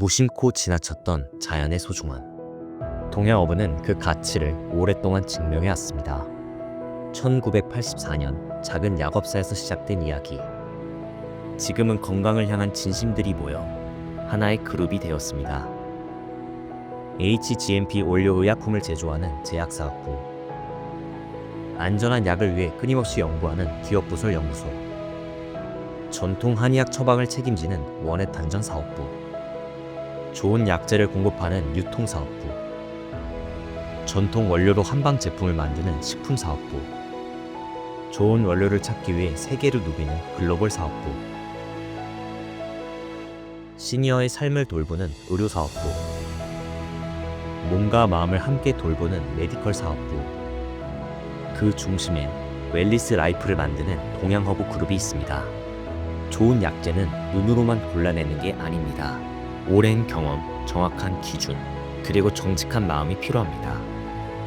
무심코 지나쳤던 자연의 소중함. 동양어부는 그 가치를 오랫동안 증명해 왔습니다. 1984년 작은 약업사에서 시작된 이야기. 지금은 건강을 향한 진심들이 모여 하나의 그룹이 되었습니다. HGMP 원료의약품을 제조하는 제약사업부. 안전한 약을 위해 끊임없이 연구하는 기업부설 연구소. 전통 한의학 처방을 책임지는 원액 단전 사업부. 좋은 약재를 공급하는 유통 사업부. 전통 원료로 한방 제품을 만드는 식품 사업부. 좋은 원료를 찾기 위해 세계를 누비는 글로벌 사업부. 시니어의 삶을 돌보는 의료 사업부. 몸과 마음을 함께 돌보는 메디컬 사업부. 그 중심엔 웰리스 라이프를 만드는 동양허브 그룹이 있습니다. 좋은 약재는 눈으로만 골라내는 게 아닙니다. 오랜 경험, 정확한 기준, 그리고 정직한 마음이 필요합니다.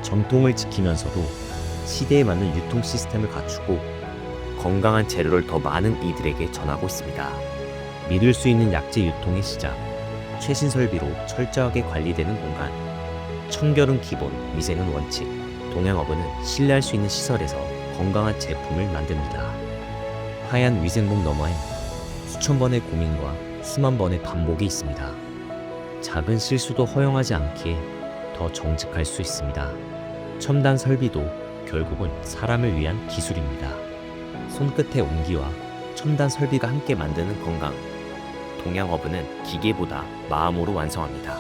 전통을 지키면서도 시대에 맞는 유통 시스템을 갖추고 건강한 재료를 더 많은 이들에게 전하고 있습니다. 믿을 수 있는 약재 유통의 시작. 최신 설비로 철저하게 관리되는 공간. 청결은 기본, 위생은 원칙. 동양어부는 신뢰할 수 있는 시설에서 건강한 제품을 만듭니다. 하얀 위생복 너머엔 수천 번의 고민과 수만 번의 반복이 있습니다. 작은 실수도 허용하지 않기에 더 정직할 수 있습니다. 첨단 설비도 결국은 사람을 위한 기술입니다. 손끝의 온기와 첨단 설비가 함께 만드는 건강. 동양어부는 기계보다 마음으로 완성합니다.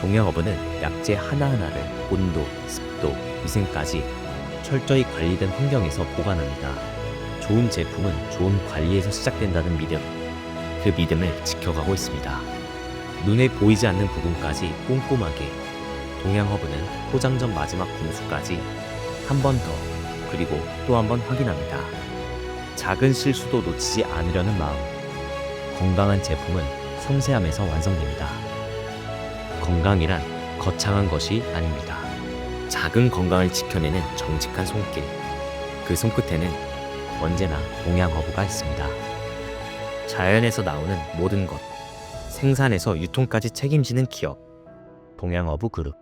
동양어부는 약재 하나하나를 온도, 습도, 위생까지 철저히 관리된 환경에서 보관합니다. 좋은 제품은 좋은 관리에서 시작된다는 믿음. 그 믿음을 지켜가고 있습니다. 눈에 보이지 않는 부분까지 꼼꼼하게 동양허브는 포장 전 마지막 분수까지 한 번 더 그리고 또 한 번 확인합니다. 작은 실수도 놓치지 않으려는 마음. 건강한 제품은 섬세함에서 완성됩니다. 건강이란 거창한 것이 아닙니다. 작은 건강을 지켜내는 정직한 손길. 그 손끝에는 언제나 동양허브가 있습니다. 자연에서 나오는 모든 것. 생산에서 유통까지 책임지는 기업. 동양어부 그룹.